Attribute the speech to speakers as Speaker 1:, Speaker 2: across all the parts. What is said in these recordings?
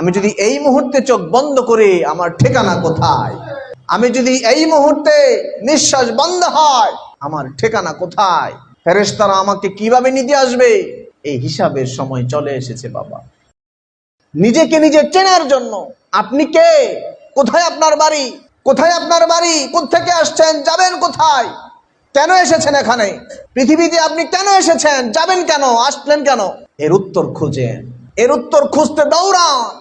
Speaker 1: আমি যদি এই মুহূর্তে চোখ বন্ধ করে আমার ঠিকানা কোথায়? আমি যদি এই মুহূর্তে নিঃশ্বাস বন্ধ হয়, আমার ঠিকানা কোথায়? ফেরেশতারা আমাকে কীভাবে নিতে আসবে? এই হিসাবের সময় চলে এসেছে বাবা। নিজেকে নিজে চেনার জন্য। আপনি কে? কোথায় আপনার বাড়ি? কোথায় আপনার বাড়ি? কোথেকে আসছেন? যাবেন কোথায়? কেন এসেছেন এখানে? পৃথিবীতে আপনি কেন এসেছেন? যাবেন কেন? আসলেন কেন? এর উত্তর খুঁজেন। এর উত্তর খুঁজতে দৌড়ান।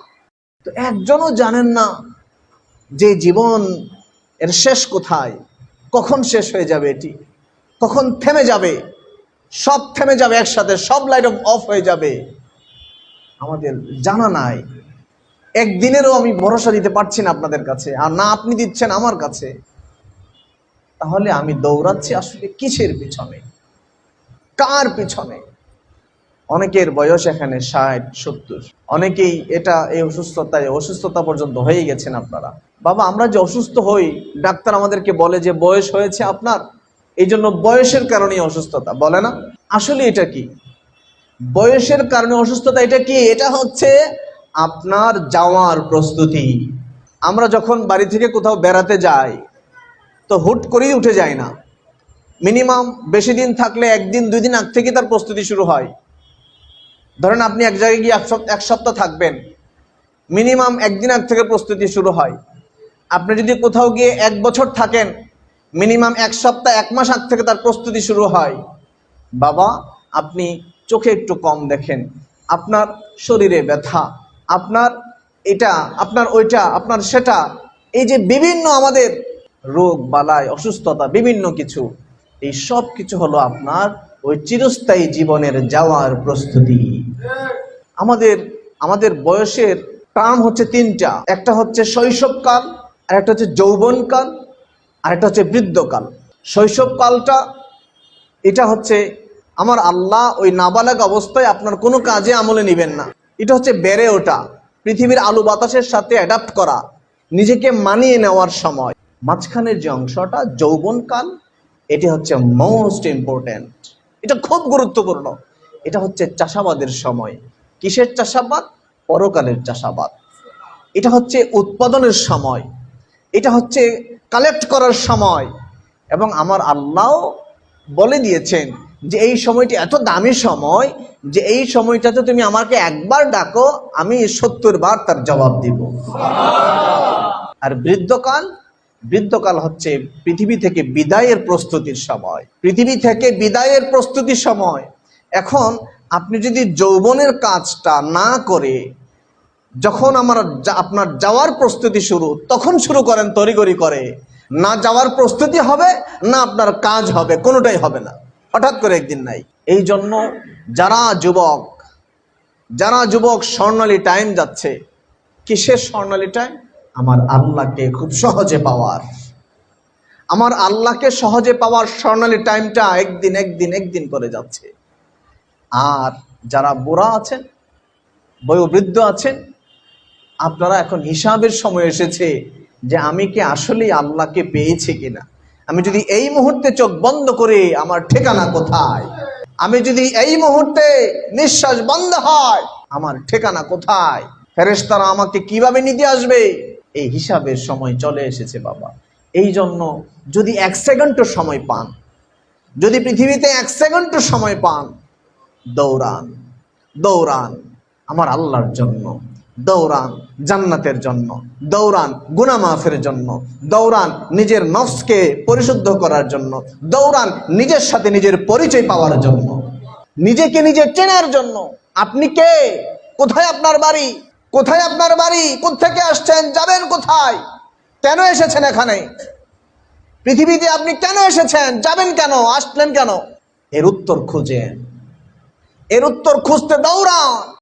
Speaker 1: তো একজনও জানেন না যে জীবন এর শেষ কোথায়, কখন শেষ হয়ে যাবে এটি, কখন থেমে যাবে, সব থেমে যাবে একসাথে, সব লাইট অফ হয়ে যাবে। আমাদের জানা নাই। একদিনেরও আমি ভরসা দিতে পারছি না আপনাদের কাছে, আর না আপনি দিচ্ছেন আমার কাছে। তাহলে আমি দৌড়াচ্ছি আসলে কিসের পিছনে? কার পিছনে? অনেকের বয়স এখানে ষাট, সত্তর। অনেকেই এটা, এই অসুস্থতায়, অসুস্থতা পর্যন্ত হয়ে গেছেন আপনারা। বাবা, আমরা যে অসুস্থ হই, ডাক্তার আমাদেরকে বলে যে বয়স হয়েছে আপনার এই জন্য বয়সের কারণে অসুস্থতা, বলে না? আসলে এটা কি? বয়সের কারণে অসুস্থতা এটা কি? এটা হচ্ছে আপনার যাওয়ার প্রস্তুতি। আমরা যখন বাড়ি থেকে কোথাও বেড়াতে যাই, তো হুট করেই উঠে যায় না। মিনিমাম বেশি দিন থাকলে একদিন, দুই দিন আগ থেকে তার প্রস্তুতি শুরু হয়। ধরেন আপনি এক জায়গায় গিয়ে এক সপ্তাহ এক সপ্তাহ থাকবেন, মিনিমাম একদিন আগ থেকে প্রস্তুতি শুরু হয়। আপনি যদি কোথাও গিয়ে এক বছর থাকেন, মিনিমাম এক সপ্তাহ, এক মাস আগ থেকে তার প্রস্তুতি শুরু হয়। বাবা, আপনি চোখে একটু কম দেখেন, আপনার শরীরে ব্যথা, আপনার এটা, আপনার ওইটা, আপনার সেটা, এই যে বিভিন্ন আমাদের রোগ বালায় অসুস্থতা, বিভিন্ন কিছু, এই সব কিছু হলো আপনার ওই চিরস্থায়ী জীবনের যাওয়ার প্রস্তুতি। আমাদের আমাদের বয়সের টার্ম হচ্ছে তিনটা। একটা হচ্ছে শৈশবকাল আর একটা হচ্ছে যৌবনকাল আর একটা হচ্ছে বৃদ্ধকাল। শৈশবকালটা, এটা হচ্ছে আমার আল্লাহ ওই নাবালক অবস্থায় আপনার কোনো কাজে আমলে নেবেন না। এটা হচ্ছে বেড়ে ওঠা, পৃথিবীর আলু বাতাসের সাথে অ্যাডাপ্ট করা, নিজেকে মানিয়ে নেওয়ার সময়। মাঝখানের যে অংশটা, যৌবনকাল, এটি হচ্ছে মোস্ট ইম্পর্ট্যান্ট এটা খুব গুরুত্বপূর্ণ। এটা হচ্ছে চাষাবাদের সময়। কিসের চাষাবাদ? পরকালের চাষাবাদ। এটা হচ্ছে উৎপাদনের সময়। এটা হচ্ছে কালেক্ট করার সময়। এবং আমার আল্লাহ বলে দিয়েছেন যে এই সময়টি এত দামি সময় যে এই সময়টাতে তুমি আমাকে একবার ডাকো আমি সত্তর বার তার জবাব দিব। আর বৃদ্ধকাল? বৃদ্ধকাল হচ্ছে পৃথিবী থেকে বিদায়ের প্রস্তুতির সময়। পৃথিবী থেকে বিদায়ের প্রস্তুতির সময়। এখন আপনি যদি যৌবনের কাজটা না করে, যখন আমার আপনার যাওয়ার প্রস্তুতি শুরু, তখন শুরু করেন তড়িগড়ি করে। না যাওয়ার প্রস্তুতি হবে, না আপনার কাজ হবে, কোনোটাই হবে না। হঠাৎ করে একদিন নাই। এই জন্য যারা যুবক যারা যুবক স্বর্ণালী টাইম যাচ্ছে, কিসের স্বর্ণালী টাইম আমার আল্লাহকে খুব সহজে পাওয়ার। আমার আল্লাহকে সহজে পাওয়ার স্বর্ণালী টাইমটা একদিন একদিন একদিন করে যাচ্ছে। আর যারা বুড়া আছেন, বয়োবৃদ্ধ আছেন, আপনারা এখন হিসাবের সময় এসেছে যে আমি কি আসলেই আল্লাহকে পেয়েছি কিনা। আমি যদি এই মুহূর্তে চোখ বন্ধ করে আমার ঠিকানা কোথায়? আমি যদি এই মুহূর্তে নিঃশ্বাস বন্ধ হয়, আমার ঠিকানা কোথায়? ফেরেশতারা আমাকে কীভাবে নিতে আসবে? এই হিসাবের সময় চলে এসেছে বাবা। এই জন্য যদি এক সেকেন্ডও সময় পান, যদি পৃথিবীতে এক সেকেন্ডও সময় পান দৌড়ান দৌড়ান আমার আল্লাহর জন্য, দৌড়ান জান্নাতের জন্য, দৌড়ান গুনা মাফের জন্য, দৌড়ান নিজের নফসকে পরিশুদ্ধ করার জন্য, দৌড়ান নিজের সাথে নিজের পরিচয় পাওয়ার জন্য, নিজেকে নিজে চেনার জন্য। আপনি কে? কোথায় আপনার বাড়ি? কোথায় আপনার বাড়ি? থেকে আসছেন? যাবেন কোথায়? কেন এসেছেন এখানে? পৃথিবীতে আপনি কেন এসেছেন? যাবেন কেন? আসলেন কেন? এর উত্তর খুঁজেন এর উত্তর খুঁজতে দৌড়ান